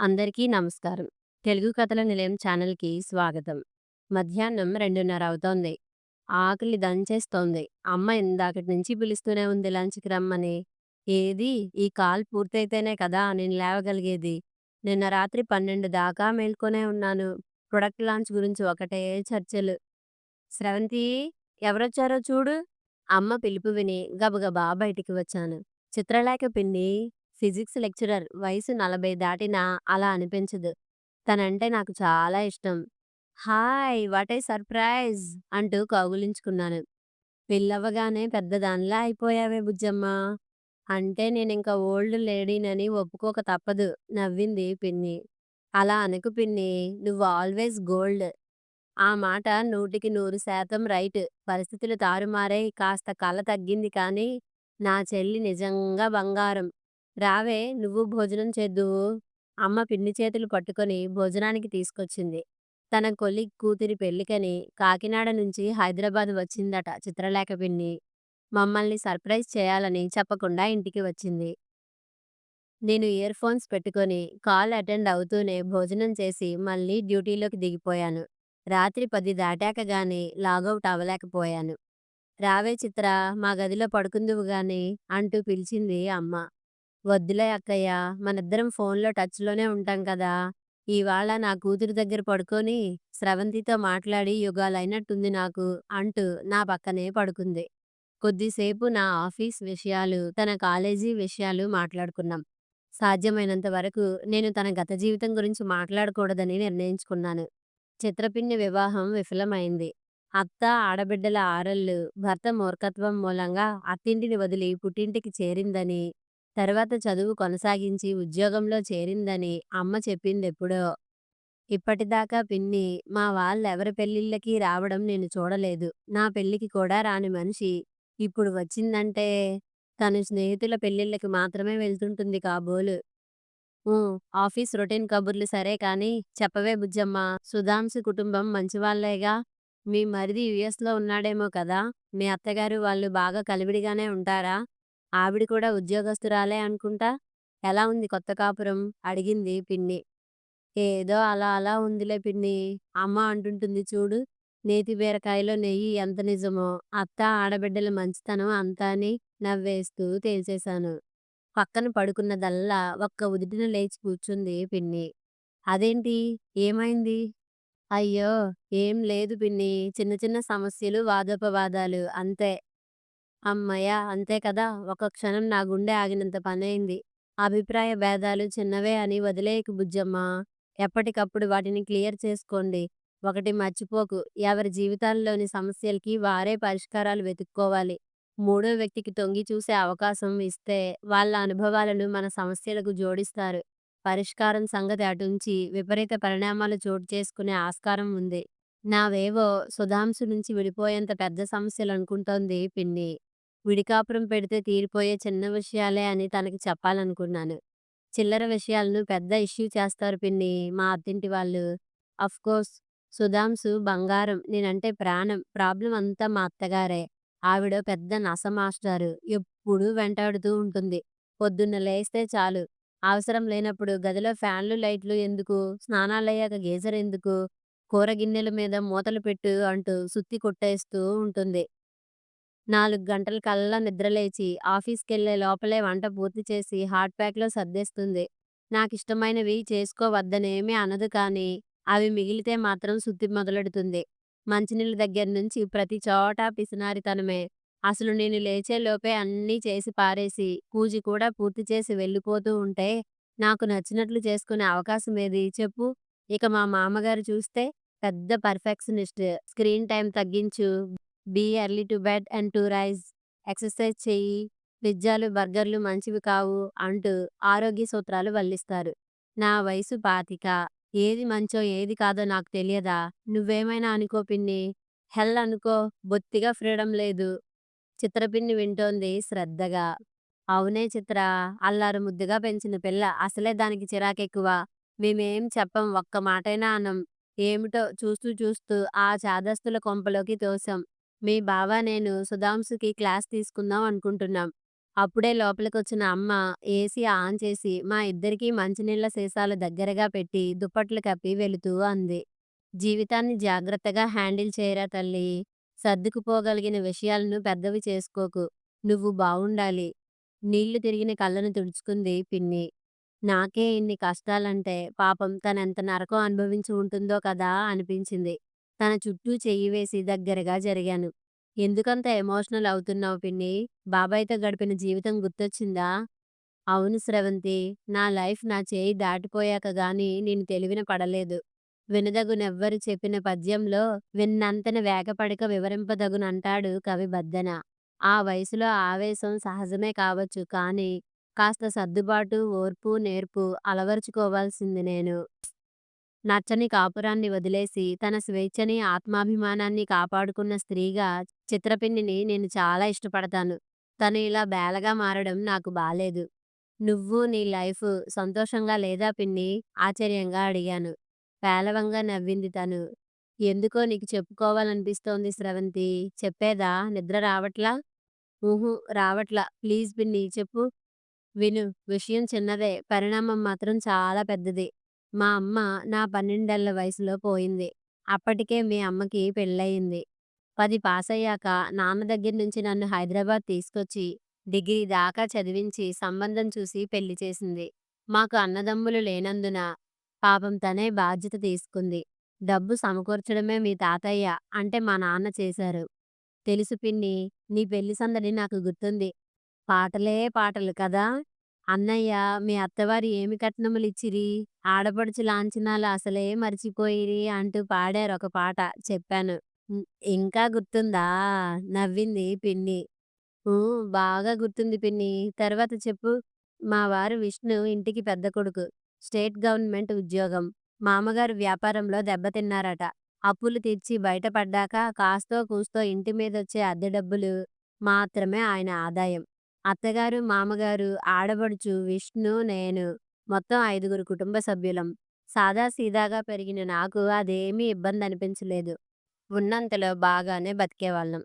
అందరికీ నమస్కారం. తెలుగు కథల నిలయం ఛానల్‌కి స్వాగతం. మధ్యాహ్నం 2:30 అవుతోంది. ఆకలి దంచేస్తోంది. అమ్మ ఇందాకటి నుంచి పిలుస్తూనే ఉంది లంచ్‌కి రమ్మని. ఏది ఈ కాల్ పూర్తయితేనే కదా నేను లేవగలిగేది. నిన్న రాత్రి 12 దాకా మేల్కొనే ఉన్నాను. ప్రొడక్ట్ లాంచ్ గురించి ఒకటే చర్చలు. స్రవంతి ఎవరొచ్చారో చూడు. అమ్మ పిలుపు విని గబగబా బయటికి వచ్చాను. చిత్రలేఖ పిన్ని ఫిజిక్స్ లెక్చరర్. వయసు 40 దాటినా అలా అనిపించదు. తనంటే నాకు చాలా ఇష్టం. హాయ్! What a surprise! అంటూ కౌగిలించుకున్నాను. పిల్లవగానే పెద్దదానిలా అయిపోయావే బుజ్జమ్మా! అంటే నేనింక ఓల్డ్ లేడీనని ఒప్పుకోక తప్పదు నవ్వింది పిన్ని. అలా అనకు పిన్నీ. నువ్వు ఆల్వేస్ గోల్డ్. ఆ మాట నూటికి నూరు శాతం రైట్. పరిస్థితులు తారుమారై కాస్త కళ తగ్గింది కానీ నా చెల్లి నిజంగా బంగారం. రావే నువ్వు భోజనం చేద్దువు. అమ్మ పిన్ని చేతులు పట్టుకొని భోజనానికి తీసుకొచ్చింది. తన కొలీగ్ కూతురి పెళ్ళికని కాకినాడ నుంచి హైదరాబాద్ వచ్చిందట చిత్రలేఖ పిన్ని. మమ్మల్ని సర్ప్రైజ్ చేయాలని చెప్పకుండా ఇంటికి వచ్చింది. నేను ఇయర్ ఫోన్స్ పెట్టుకొని కాల్ అటెండ్ అవుతూనే భోజనం చేసి మళ్ళీ డ్యూటీలోకి దిగిపోయాను. రాత్రి పది దాటాక గాని లాగౌట్ అవ్వలేకపోయాను. రావే చిత్ర మా గదిలో పడుకుందువు గాని అంటూ పిలిచింది అమ్మ. వద్దులే అక్కయ్య మనిద్దరం ఫోన్‌లో టచ్‌లోనే ఉంటాం కదా! ఇవాళ నా కూతురు దగ్గర పడుకొని స్రవంతితో మాట్లాడి యుగాలైనట్టుంది నాకు అంటూ నా పక్కనే పడుకుంది. కొద్దిసేపు నా ఆఫీస్ విషయాలు, తన కాలేజీ విషయాలు మాట్లాడుకున్నాం. సాధ్యమైనంత వరకు నేను తన గత జీవితం గురించి మాట్లాడకూడదని నిర్ణయించుకున్నాను. చిత్రపిన్ని వివాహం విఫలమైంది. అత్త, ఆడబిడ్డల ఆరళ్ళు భర్త మూర్ఖత్వం మూలంగా అత్తింటిని వదిలి పుట్టింటికి చేరిందని, తర్వాత చదువు కొనసాగించి ఉద్యోగంలో చేరిందని అమ్మ చెప్పిందెప్పుడో. ఇప్పటిదాకా పిన్ని మా వాళ్ళెవరి పెళ్ళిళ్ళకీ రావడం నేను చూడలేదు. నా పెళ్ళికి కూడా రాని మనిషి ఇప్పుడు వచ్చిందంటే తను స్నేహితుల పెళ్ళిళ్ళకి మాత్రమే వెళ్తుంటుంది కాబోలు. ఊ ఆఫీస్ రొటీన్ కబుర్లు సరే కానీ చెప్పవే బుజ్జమ్మా! సుధాంశు కుటుంబం మంచివాళ్ళేగా? మీ మరిది యూఎస్‌లో ఉన్నాడేమో కదా! మీ అత్తగారు వాళ్ళు బాగా కలివిడిగానే ఉంటారా? ఆవిడ కూడా ఉద్యోగస్తురాలే అనుకుంటా? ఎలా ఉంది కొత్త కాపురం? అడిగింది పిన్ని. ఏదో అలా అలా ఉందిలే పిన్నీ. అమ్మ అంటుంటుంది చూడు. నేతి బీరకాయలో నెయ్యి ఎంత నిజమో అత్త, ఆడబిడ్డల మంచితనం అంత అని నవ్వేస్తూ తేల్చేశాను. పక్కన పడుకున్నదల్లా ఒక్క ఉదుటున లేచి కూర్చుంది పిన్ని. అదేంటి? ఏమైంది? అయ్యో! ఏం లేదు పిన్నీ. చిన్న చిన్న సమస్యలు, వాదోపవాదాలు అంతే. అమ్మయ్యా అంతే కదా! ఒక క్షణం నా గుండె ఆగినంత పనైంది. అభిప్రాయ భేదాలు చిన్నవే అని వదిలేయకు బుజ్జమ్మా! ఎప్పటికప్పుడు వాటిని క్లియర్ చేసుకోండి. ఒకటి మర్చిపోకు ఎవరి జీవితాల్లోని సమస్యలకి వారే పరిష్కారాలు వెతుక్కోవాలి. మూడో వ్యక్తికి తొంగి చూసే అవకాశం ఇస్తే వాళ్ళ అనుభవాలను మన సమస్యలకు జోడిస్తారు. పరిష్కారం సంగతి అటుంచి విపరీత పరిణామాలు చోటు చేసుకునే ఆస్కారం ఉంది. నావేవో సుధాంశు నుంచి విడిపోయేంత పెద్ద సమస్యలనుకుంటోంది పిన్ని. విడికాపురం పెడితే తీరిపోయే చిన్న విషయాలే అని తనకి చెప్పాలనుకున్నాను. చిల్లర విషయాలను పెద్ద ఇష్యూ చేస్తారు పిన్ని మా అత్తింటి వాళ్ళు. అఫ్‌కోర్స్ సుధాంసు బంగారం. నేనంటే ప్రాణం. ప్రాబ్లం అంతా మా అత్తగారే. ఆవిడ పెద్ద నస మాస్టారు. ఎప్పుడూ వెంటాడుతూ ఉంటుంది. పొద్దున్న లేస్తే చాలు. అవసరం లేనప్పుడు గదిలో ఫ్యాన్లు, లైట్లు ఎందుకు? స్నానాలయ్యాక గీజర్ ఎందుకు? కూర గిన్నెల మీద మూతలు పెట్టు అంటూ సుత్తి కొట్టేస్తూ ఉంటుంది. నాలుగు గంటల కల్లా నిద్రలేచి ఆఫీస్‌కెళ్ళే లోపలే వంట పూర్తి చేసి హాట్ ప్యాక్‌లో సర్దేస్తుంది. నాకిష్టమైనవి చేసుకోవద్దనేమీ అనదు కానీ అవి మిగిలితే మాత్రం సుత్తి మొదలెడుతుంది. మంచినీళ్ళ దగ్గర నుంచి ప్రతి చోట పిసినారితనమే. అసలు నేను లేచేలోపే అన్నీ చేసి పారేసి, పూజ కూడా పూర్తి చేసి వెళ్ళిపోతూ ఉంటే నాకు నచ్చినట్లు చేసుకునే అవకాశం ఏది చెప్పు? ఇక మా మామగారు చూస్తే పెద్ద పర్ఫెక్షనిస్ట్. స్క్రీన్ టైం తగ్గించు. Be early to bed and to rise. Exercise చెయ్యి. పిజ్జాలు, బర్గర్‌లు మంచివి కావు అంటూ ఆరోగ్య సూత్రాలు వల్లిస్తారు. నా వయసు పాతిక. ఏది మంచో ఏది కాదో నాకు తెలియదా? నువ్వేమైనా అనుకో పిన్ని హెల్ అనుకో. బొత్తిగా ఫ్రీడమ్ లేదు. చిత్రపిన్ని వింటోంది శ్రద్ధగా. అవునే చిత్ర అల్లారు ముద్దుగా పెంచిన పిల్ల. అసలే దానికి చిరాకెక్కువ. మేమేం చెప్పం ఒక్క మాటైనా అనం. ఏమిటో చూస్తూ చూస్తూ ఆ చాదస్తుల కొంపలోకి తోసాం మీ బావ నేను సుధాంశుకి క్లాస్ తీసుకుందాం అనుకుంటున్నాం. అప్పుడే లోపలికొచ్చిన అమ్మ ఏసీ ఆన్ చేసి మా ఇద్దరికీ మంచినీళ్ళ సీసాలు దగ్గరగా పెట్టి దుప్పట్లు కప్పి వెళుతూ అంది. జీవితాన్ని జాగ్రత్తగా హ్యాండిల్ చేయరా తల్లీ! సర్దుకుపోగలిగిన విషయాలను పెద్దవి చేసుకోకు. నువ్వు బావుండాలి. నీళ్ళు తిరిగిన కళ్ళను తుడుచుకుంది పిన్ని. నాకే ఇన్ని కష్టాలంటే పాపం తనెంత నరకం అనుభవించి ఉంటుందో కదా అనిపించింది. తన చుట్టూ చెయ్యి వేసి దగ్గరగా జరిగాను. ఎందుకంత ఎమోషనల్ అవుతున్నావు పిన్ని బాబాయ్‌తో గడిపిన జీవితం గుర్తొచ్చిందా? అవును స్రవంతి. నా లైఫ్ నా చేయి దాటిపోయాక గాని నేను తెలివిన పడలేదు. వినదగునెవ్వరు చెప్పిన పద్యంలో విన్నంతన వేగపడక వివరింపదగునంటాడు కవి బద్దన ఆ వయసులో ఆవేశం సహజమే కావచ్చు కానీ కాస్త సర్దుబాటు, ఓర్పు, నేర్పు అలవర్చుకోవాల్సింది నేను. నచ్చని కాపురాన్ని వదిలేసి తన స్వేచ్ఛని, ఆత్మాభిమానాన్ని కాపాడుకున్న స్త్రీగా చిత్రపిన్నిని నేను చాలా ఇష్టపడతాను. తను ఇలా బేలగా మారడం నాకు బాలేదు. నువ్వు నీ లైఫ్ సంతోషంగా లేదా పిన్ని ఆశ్చర్యంగా అడిగాను. పేలవంగా నవ్వింది తను. ఎందుకో నీకు చెప్పుకోవాలనిపిస్తోంది స్రవంతి. చెప్పేదా? నిద్ర రావట్లా? ఊహు రావట్లా. ప్లీజ్ పిన్ని చెప్పు. విను. విషయం చిన్నదే. పరిణామం మాత్రం చాలా పెద్దది. మా అమ్మ నా పన్నెండేళ్ళ వయసులో పోయింది. అప్పటికే మీ అమ్మకి పెళ్ళయింది. పది పాసయ్యాక నాన్న దగ్గర నుంచి నన్ను హైదరాబాద్ తీసుకొచ్చి డిగ్రీ దాకా చదివించి సంబంధం చూసి పెళ్ళి చేసింది. మాకు అన్నదమ్ములు లేనందున పాపం తనే బాధ్యత తీసుకుంది. డబ్బు సమకూర్చడమే మీ తాతయ్య అంటే మా నాన్న చేశారు. తెలుసు పిన్నీ. నీ పెళ్ళి సందడి నాకు గుర్తుంది. పాటలే పాటలు కదా! అన్నయ్య మీ అత్తవారు ఏమి కట్నములు ఇచ్చిరి ఆడపడుచు లాంఛనాలు అసలే మరిచిపోయిరి అంటూ పాడారు ఒక పాట చెప్పాను. ఇంకా గుర్తుందా? నవ్వింది పిన్ని. ఊ బాగా గుర్తుంది పిన్ని తర్వాత చెప్పు. మా వారు విష్ణు ఇంటికి పెద్ద కొడుకు. స్టేట్ గవర్నమెంట్ ఉద్యోగం. మామగారు వ్యాపారంలో దెబ్బతిన్నారట. అప్పులు తీర్చి బయటపడ్డాక కాస్తో కూస్తో ఇంటి మీదొచ్చే అద్దె డబ్బులు మాత్రమే ఆయన ఆదాయం. అత్తగారు, మామగారు, ఆడబడుచు విష్ణు, నేను మొత్తం ఐదుగురు కుటుంబ సభ్యులం. సాదాసీదాగా పెరిగిన నాకు అదేమీ ఇబ్బంది అనిపించలేదు ఉన్నంతలో బాగానే బతికేవాళ్ళం.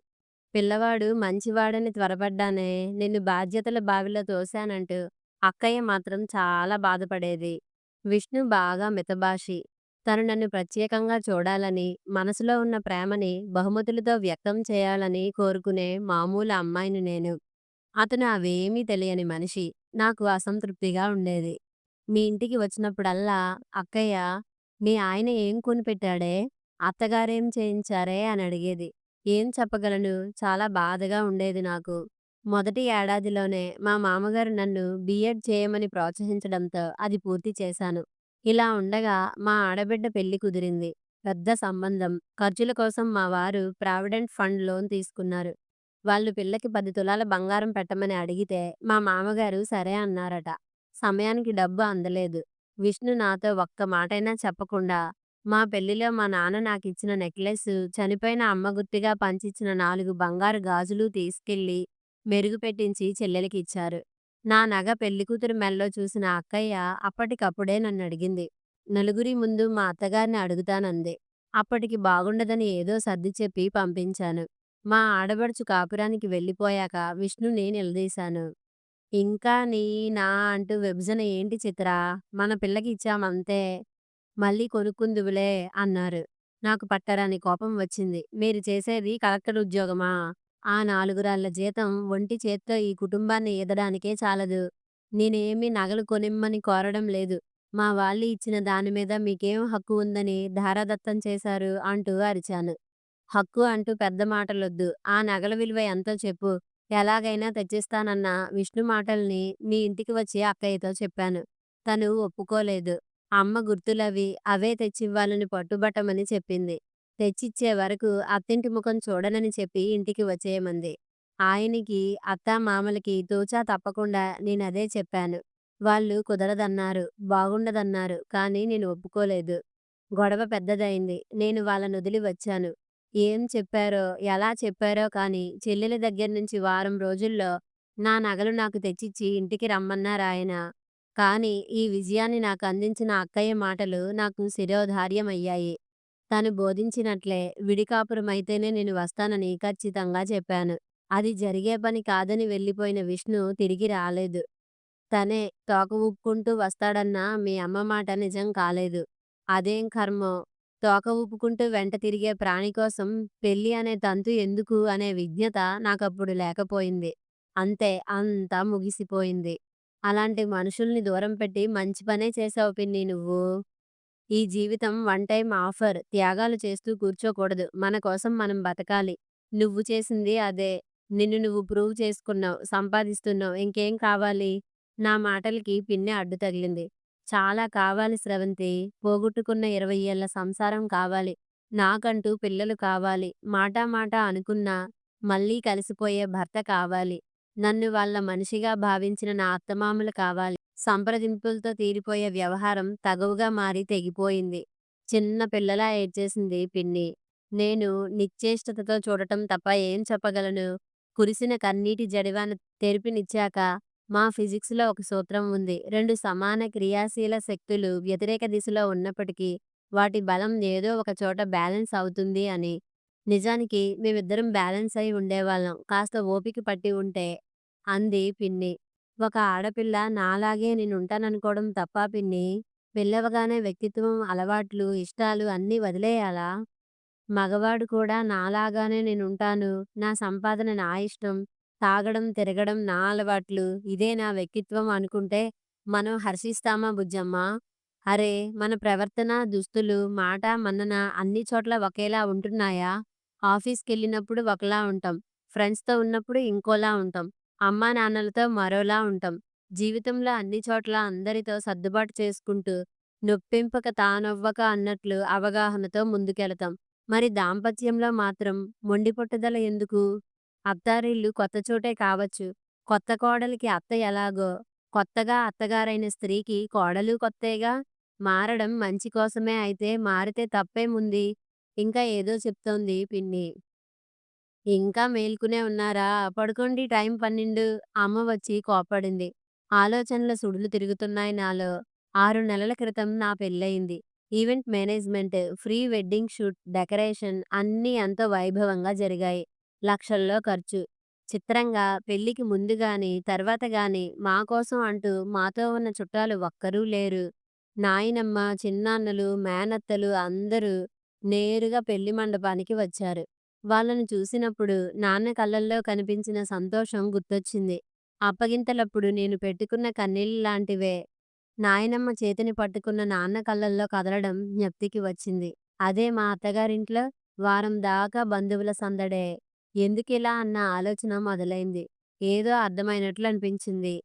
పిల్లవాడు మంచివాడని త్వరపడ్డానే నిన్ను బాధ్యతల బావిలో తోశానంటూ అక్కయ్య మాత్రం చాలా బాధపడేది. విష్ణు బాగా మితభాషి. తను నన్ను ప్రత్యేకంగా చూడాలని, మనసులో ఉన్న ప్రేమని బహుమతులతో వ్యక్తం చేయాలని కోరుకునే మామూలు అమ్మాయిని నేను. అతను అవేమీ తెలియని మనిషి. నాకు అసంతృప్తిగా ఉండేది. మీ ఇంటికి వచ్చినప్పుడల్లా అక్కయ్య మీ ఆయన ఏం కొనిపెట్టాడే? అత్తగారేం చేయించారే? అని అడిగేది. ఏం చెప్పగలను? చాలా బాధగా ఉండేది నాకు. మొదటి ఏడాదిలోనే మా మామగారు నన్ను బీఎడ్ చేయమని ప్రోత్సహించడంతో అది పూర్తి చేశాను. ఇలా ఉండగా మా ఆడబిడ్డ పెళ్ళి కుదిరింది. పెద్ద సంబంధం. ఖర్చుల కోసం మా వారు ప్రావిడెంట్ ఫండ్ లోన్ తీసుకున్నారు. వాళ్ళు పిల్లకి పది తులాల బంగారం పెట్టమని అడిగితే మా మామగారు సరే అన్నారట. సమయానికి డబ్బు అందలేదు. విష్ణు నాతో ఒక్క మాటైనా చెప్పకుండా మా పెళ్ళిలో మా నాన్న నాకిచ్చిన నెక్లెస్, చనిపోయిన అమ్మ గుర్తుగా పంచిచ్చిన నాలుగు బంగారు గాజులు తీసుకెళ్ళి మెరుగు పెట్టించి చెల్లెలికిచ్చారు. నా నగ పెళ్ళికూతురు మెల్లో చూసిన అక్కయ్య అప్పటికప్పుడే నన్ను అడిగింది నలుగురి ముందు మా అత్తగారిని అడుగుతానంది. అప్పటికి బాగుండదని ఏదో సర్ది చెప్పి పంపించాను. మా ఆడబడుచు కాపురానికి వెళ్ళిపోయాక విష్ణుని నిలదీశాను. ఇంకా నీ, నా అంటూ విభజన ఏంటి చిత్రా? మన పిల్లకి ఇచ్చామంతే. మళ్ళీ కొనుక్కుందువులే అన్నారు. నాకు పట్టరాని కోపం వచ్చింది. మీరు చేసేది కలెక్టర్ ఉద్యోగమా? ఆ నాలుగురాళ్ళ జీతం ఒంటి చేత్తో ఈ కుటుంబాన్ని ఈదడానికే చాలదు. నేనేమీ నగలు కొనిమ్మని కోరడం లేదు. మా వాళ్ళు ఇచ్చిన దానిమీద మీకేం హక్కు ఉందని ధారాదత్తం చేశారు అంటూ అరిచాను. హక్కు అంటూ పెద్ద మాటలొద్దు. ఆ నగల విలువ ఎంతో చెప్పు. ఎలాగైనా తెచ్చిస్తానన్న విష్ణు మాటల్ని మీ ఇంటికి వచ్చి అక్కయ్యతో చెప్పాను. తను ఒప్పుకోలేదు. అమ్మ గుర్తులవి అవే తెచ్చివ్వాలని పట్టుబట్టమని చెప్పింది. తెచ్చిచ్చే వరకు అత్తింటి ముఖం చూడనని చెప్పి ఇంటికి వచ్చేయమంది. ఆయనికి, అత్తామామలకి తూచా తప్పకుండా నేనదే చెప్పాను. వాళ్ళు కుదరదన్నారు. బాగుండదన్నారు. కానీ నేను ఒప్పుకోలేదు. గొడవ పెద్దదైంది నేను వాళ్ళనొదిలి వచ్చాను. ఏం చెప్పారో, ఎలా చెప్పారో కానీ చెల్లెలి దగ్గర్నుంచి వారం రోజుల్లో నా నగలు నాకు తెచ్చిచ్చి ఇంటికి రమ్మన్నారాయన. కానీ ఈ విజయాన్ని నాకందించిన అక్కయ్య మాటలు నాకు శిరోధార్యమయ్యాయి. తను బోధించినట్లే విడికాపురమైతేనే నేను వస్తానని ఖచ్చితంగా చెప్పాను. అది జరిగే పని కాదని వెళ్ళిపోయిన విష్ణు తిరిగి రాలేదు. తనే తోక ఊపుకుంటూ వస్తాడన్న మీ అమ్మ మాట నిజం కాలేదు. అదేం కర్మో! తోక ఊపుకుంటూ వెంట తిరిగే ప్రాణి కోసం పెళ్ళి అనే తంతు ఎందుకు అనే విజ్ఞత నాకప్పుడు లేకపోయింది. అంతే అంతా ముగిసిపోయింది. అలాంటి మనుషుల్ని దూరం పెట్టి మంచి పనే చేసావు పిన్ని నువ్వు. ఈ జీవితం వన్ టైం ఆఫర్. త్యాగాలు చేస్తూ కూర్చోకూడదు. మన కోసం మనం బతకాలి. నువ్వు చేసింది అదే. నిన్ను నువ్వు ప్రూవ్ చేసుకున్నావు. సంపాదిస్తున్నావు. ఇంకేం కావాలి? నా మాటలకి పిన్ని అడ్డు తగిలింది. చాలా కావాలి స్రవంతి. పోగొట్టుకున్న ఇరవై ఏళ్ళ సంసారం కావాలి. నాకంటూ పిల్లలు కావాలి. మాటా మాటా అనుకున్నా మళ్ళీ కలిసిపోయే భర్త కావాలి. నన్ను వాళ్ళ మనిషిగా భావించిన నా అత్తమామలు కావాలి. సంప్రదింపులతో తీరిపోయే వ్యవహారం తగవుగా మారి తెగిపోయింది. చిన్న పిల్లలా ఏడ్చేసింది పిన్ని. నేను నిశ్చేష్టతతో చూడటం తప్ప ఏం చెప్పగలను? కురిసిన కన్నీటి జడివాన తెరిపినిచ్చాక మా ఫిజిక్స్‌లో ఒక సూత్రం ఉంది. రెండు సమాన క్రియాశీల శక్తులు వ్యతిరేక దిశలో ఉన్నప్పటికీ వాటి బలం ఏదో ఒక చోట బ్యాలెన్స్ అవుతుంది అని. నిజానికి మేమిద్దరం బ్యాలెన్స్ అయి ఉండేవాళ్ళం. కాస్త ఓపిక పట్టి ఉంటే అంది పిన్ని. ఒక ఆడపిల్ల నాలాగే నేనుంటాననుకోవడం తప్ప పిన్ని వెళ్ళవగానే వ్యక్తిత్వం, అలవాట్లు, ఇష్టాలు అన్నీ వదిలేయాలా? మగవాడు కూడా నాలాగానే నేనుంటాను. నా సంపాదన నా ఇష్టం. తాగడం, తిరగడం నా అలవాట్లు. ఇదే నా వ్యక్తిత్వం అనుకుంటే మనం హర్షిస్తామా బుజ్జమ్మా? అరే మన ప్రవర్తన, దుస్తులు, మాట, మన్నన అన్ని చోట్ల ఒకేలా ఉంటున్నాయా? ఆఫీస్‌కెళ్ళినప్పుడు ఒకలా ఉంటాం. ఫ్రెండ్స్‌తో ఉన్నప్పుడు ఇంకోలా ఉంటాం. అమ్మానాన్నలతో మరోలా ఉంటాం. జీవితంలో అన్ని చోట్ల అందరితో సర్దుబాటు చేసుకుంటూ నొప్పింపక తానొవ్వక అన్నట్లు అవగాహనతో ముందుకెళతాం. మరి దాంపత్యంలో మాత్రం మొండి పట్టుదల ఎందుకు? అత్తారిల్లు కొత్త చోటే కావచ్చు. కొత్త కోడలికి అత్త ఎలాగో, కొత్తగా అత్తగారైన స్త్రీకి కోడలు కొత్తేగా! మారడం మంచి కోసమే అయితే మారితే తప్పేముంది? ఇంకా ఏదో చెప్తోంది పిన్ని. ఇంకా మేల్కునే ఉన్నారా? పడుకోండి టైం పన్నెండు. అమ్మ వచ్చి కోపడింది ఆలోచనల సుడులు తిరుగుతున్నాయి నాలో. ఆరు నెలల క్రితం నా పెళ్ళయింది event management, pre wedding shoot, decoration అన్నీ ఎంతో వైభవంగా జరిగాయి. లక్షల్లో ఖర్చు. చిత్రంగా పెళ్ళికి ముందు గాని, తర్వాత గాని మా కోసం అంటూ మాతో ఉన్న చుట్టాలు ఒక్కరూ లేరు. నాయనమ్మ, చిన్నాన్నలు, మేనత్తలు అందరూ నేరుగా పెళ్ళి మండపానికి వచ్చారు. వాళ్ళను చూసినప్పుడు నాన్న కళ్ళల్లో కనిపించిన సంతోషం గుర్తొచ్చింది. అప్పగింతలప్పుడు నేను పెట్టుకున్న కన్నీళ్ళలాంటివే. నాయనమ్మ చేతిని పట్టుకున్న నాన్న కళ్ళల్లో కదలడం జ్ఞప్తికి వచ్చింది. అదే మా అత్తగారింట్లో వారం దాకా బంధువుల సందడే. ఎందుకిలా అన్న ఆలోచన మొదలైంది. ఏదో అర్థమైనట్లు అనిపించింది.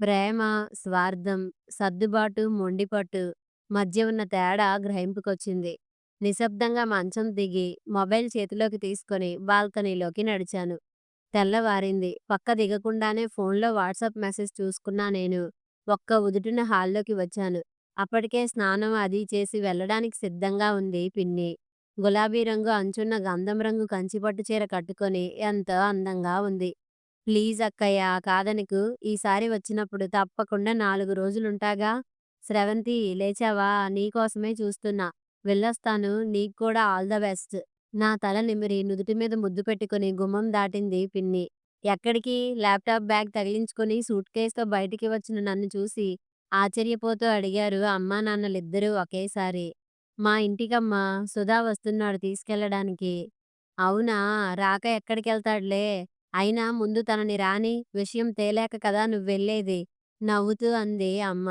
ప్రేమ, స్వార్థం, సర్దుబాటు, మొండిపట్టు మధ్య ఉన్న తేడా గ్రహింపుకొచ్చింది. నిశ్శబ్దంగా మంచం దిగి, మొబైల్ చేతిలోకి తీసుకొని బాల్కనీలోకి నడిచాను. తెల్లవారింది. పక్క దిగకుండానే ఫోన్లో వాట్సాప్ మెసేజ్ చూసుకున్నా నేను. ఒక్క ఉదుటున హాల్లోకి వచ్చాను. అప్పటికే స్నానం అదీ చేసి వెళ్ళడానికి సిద్ధంగా ఉంది పిన్ని. గులాబీ రంగు అంచున్న గంధం రంగు కంచిపట్టు చీర కట్టుకొని ఎంతో అందంగా ఉంది. ప్లీజ్ అక్కయ్య కాదనకు. ఈసారి వచ్చినప్పుడు తప్పకుండా నాలుగు రోజులుంటాగా. స్రవంతి లేచావా? నీకోసమే చూస్తున్నా. వెళ్ళొస్తాను. నీకు కూడా ఆల్ ద బెస్ట్. నా తల నిమిరి నుదుటి మీద ముద్దు పెట్టుకుని గుమ్మం దాటింది పిన్ని. ఎక్కడికి? ల్యాప్టాప్ బ్యాగ్ తగిలించుకుని సూట్ కేసుతో బయటికి వచ్చిన నన్ను చూసి ఆశ్చర్యపోతూ అడిగారు అమ్మా నాన్నలిద్దరూ ఒకేసారి. మా ఇంటికమ్మా. సుధా వస్తున్నాడు తీసుకెళ్ళడానికి. అవునా! రాక ఎక్కడికెళ్తాడులే. అయినా ముందు తనని రాని, విషయం తేలాక కదా నువ్వెళ్ళేది. నవ్వుతూ అంది అమ్మ.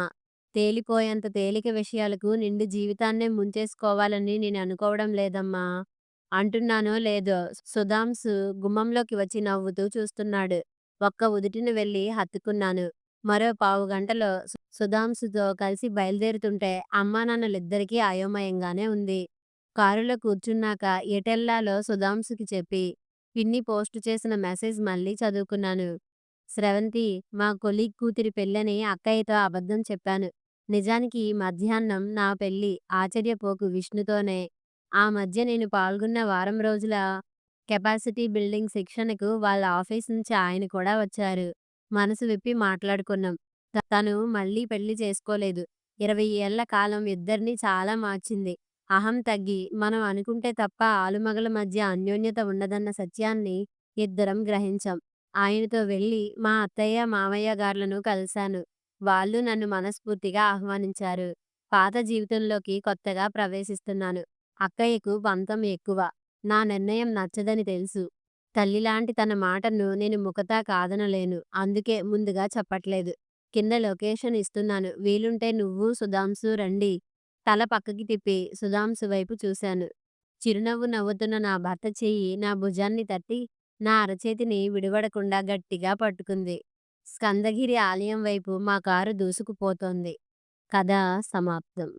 తేలిపోయేంత తేలిక విషయాలకు నిండు జీవితాన్నే ముంచేసుకోవాలని నేననుకోవడం లేదమ్మా. అంటున్నానో లేదో సుధాంసు గుమ్మంలోకి వచ్చి నవ్వుతూ చూస్తున్నాడు. ఒక్క ఉదుటున వెళ్ళి హత్తుకున్నాను. మరో పావు గంటలో సుధాంశుతో కలిసి బయలుదేరుతుంటే అమ్మానాన్నలిద్దరికీ అయోమయంగానే ఉంది. కారులో కూర్చున్నాక ఎటెల్లాలో సుధాంశుకి చెప్పి, పిన్ని పోస్టు చేసిన మెసేజ్ మళ్ళీ చదువుకున్నాను. స్రవంతి మా కొలీగ్ కూతురి పెళ్ళని అక్కయ్యతో అబద్ధం చెప్పాను. నిజానికి మధ్యాహ్నం నా పెళ్ళి ఆశ్చర్యపోకు విష్ణుతోనే. ఆ మధ్య నేను పాల్గొన్న వారం రోజుల కెపాసిటీ బిల్డింగ్ శిక్షణకు వాళ్ళ ఆఫీస్ నుంచి ఆయన కూడా వచ్చారు. మనసు విప్పి మాట్లాడుకున్నాం. తను మళ్ళీ పెళ్ళి చేసుకోలేదు. ఇరవై ఏళ్ళ కాలం ఇద్దర్నీ చాలా మార్చింది. అహం తగ్గి, మనం అనుకుంటే తప్ప ఆలుమగల మధ్య అన్యోన్యత ఉండదన్న సత్యాన్ని ఇద్దరం గ్రహించాం. ఆయనతో వెళ్ళి మా అత్తయ్య, మామయ్య గార్లను కలిశాను. వాళ్ళు నన్ను మనస్ఫూర్తిగా ఆహ్వానించారు. పాత జీవితంలోకి కొత్తగా ప్రవేశిస్తున్నాను. అక్కయ్యకు పంతం ఎక్కువ. నా నిర్ణయం నచ్చదని తెలుసు. తల్లిలాంటి తన మాటను నేను ముఖతా కాదనలేను. అందుకే ముందుగా చెప్పట్లేదు. కింద లొకేషన్ ఇస్తున్నాను. వీలుంటే నువ్వు, సుధాంశు రండి. తల పక్కకి తిప్పి సుధాంశు వైపు చూశాను. చిరునవ్వు నవ్వుతున్న నా భర్త చెయ్యి నా భుజాన్ని తట్టి నా అరచేతిని విడివడకుండా గట్టిగా పట్టుకుంది. స్కందగిరి ఆలయం వైపు మా కారు దూసుకుపోతోంది. కథ సమాప్తం